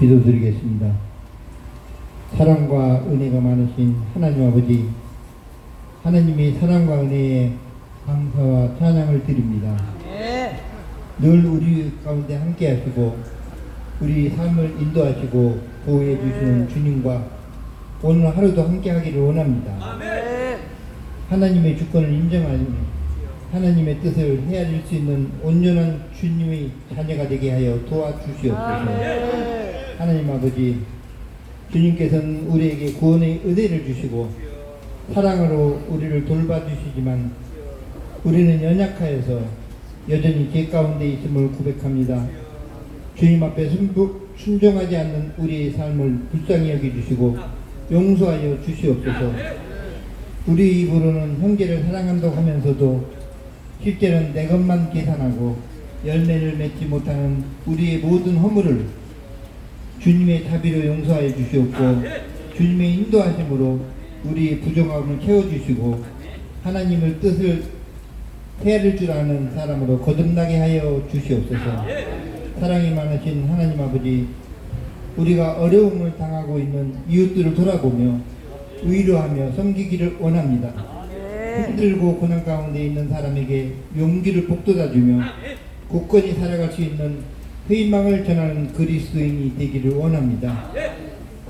기도드리겠습니다. 사랑과 은혜가 많으신 하나님 아버지, 하나님의 사랑과 은혜에 감사와 찬양을 드립니다. 늘 우리 가운데 함께 하시고, 우리 삶을 인도하시고, 보호해 주시는 주님과 오늘 하루도 함께 하기를 원합니다. 하나님의 주권을 인정하며 하나님의 뜻을 헤아릴 수 있는 온전한 주님의 자녀가 되게 하여 도와주시옵소서. 하나님 아버지, 주님께서는 우리에게 구원의 은혜를 주시고 사랑으로 우리를 돌봐주시지만 우리는 연약하여서 여전히 죄 가운데 있음을 고백합니다. 주님 앞에 순종하지 않는 우리의 삶을 불쌍히 여겨주시고 용서하여 주시옵소서. 우리 입으로는 형제를 사랑한다고 하면서도 실제는 내 것만 계산하고 열매를 맺지 못하는 우리의 모든 허물을 주님의 자비로 용서하여 주시옵고 주님의 인도하심으로 우리의 부정함을 채워주시고 하나님의 뜻을 헤아릴 줄 아는 사람으로 거듭나게 하여 주시옵소서 사랑이 많으신 하나님 아버지 우리가 어려움을 당하고 있는 이웃들을 돌아보며 위로하며 섬기기를 원합니다. 힘들고 고난 가운데 있는 사람에게 용기를 북돋아주며 굳건히 살아갈 수 있는 희망을 전하는 그리스도인이 되기를 원합니다.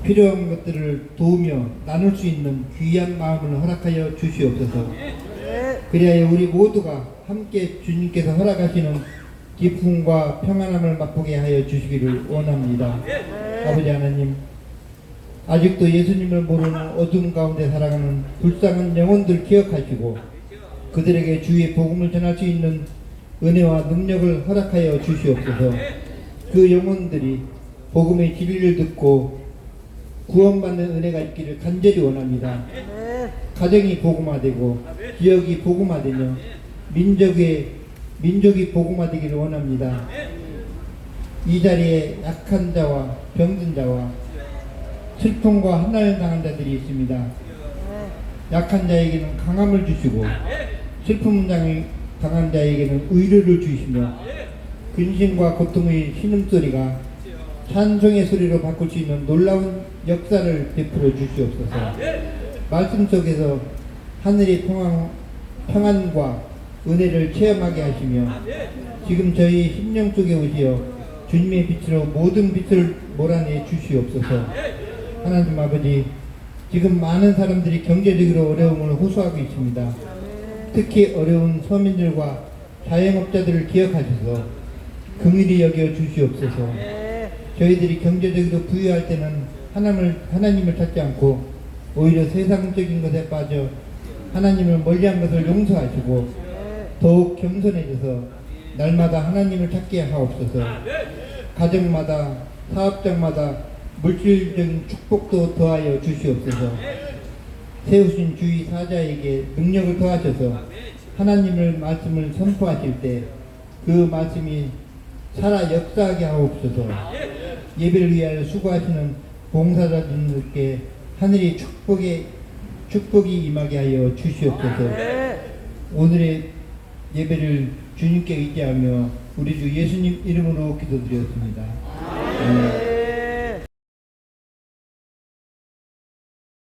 필요한 것들을 도우며 나눌 수 있는 귀한 마음을 허락하여 주시옵소서. 그리하여 우리 모두가 함께 주님께서 허락하시는 기쁨과 평안함을 맛보게 하여 주시기를 원합니다. 아버지 하나님, 아직도 예수님을 모르는 어둠 가운데 살아가는 불쌍한 영혼들 기억하시고 그들에게 주의 복음을 전할 수 있는 은혜와 능력을 허락하여 주시옵소서. 그 영혼들이 복음의 진리를 듣고 구원받는 은혜가 있기를 간절히 원합니다. 가정이 복음화되고 지역이 복음화되며 민족의 민족이 복음화되기를 원합니다. 이 자리에 약한 자와 병든 자와 슬픔과 한날 당한 자들이 있습니다. 약한 자에게는 강함을 주시고 슬픔 당한 자에게는 의료를 주시며 근심과 고통의 신음소리가 찬송의 소리로 바꿀 수 있는 놀라운 역사를 베풀어 주시옵소서. 말씀 속에서 하늘의 평안, 평안 과 은혜를 체험하게 하시며 지금 저희 심령 속에 오시어 주님의 빛으로 모든 빛을 몰아내 주시옵소서. 하나님 아버지, 지금 많은 사람들이 경제적으로 어려움을 호소하고 있습니다. 특히 어려운 서민들과 자영업자들을 기억하셔서 긍휼히 여겨 주시옵소서. 저희들이 경제적으로 부유할 때는 하나님을, 하나님을 찾지 않고 오히려 세상적인 것에 빠져 하나님을 멀리한 것을 용서하시고 더욱 겸손해져서 날마다 하나님을 찾게 하옵소서. 가정마다 사업장마다 물질적인 축복도 더하여 주시옵소서. 세우신 주의 사자에게 능력을 더하셔서 하나님을 말씀을 선포하실 때 그 말씀이 살아 역사하게 하옵소서. 예배를 위하여 수고하시는 봉사자들께 하늘의 축복의 축복이 임하게 하여 주시옵소서. 오늘의 예배를 주님께 의지하며 우리 주 예수님 이름으로 기도드렸습니다. 아멘.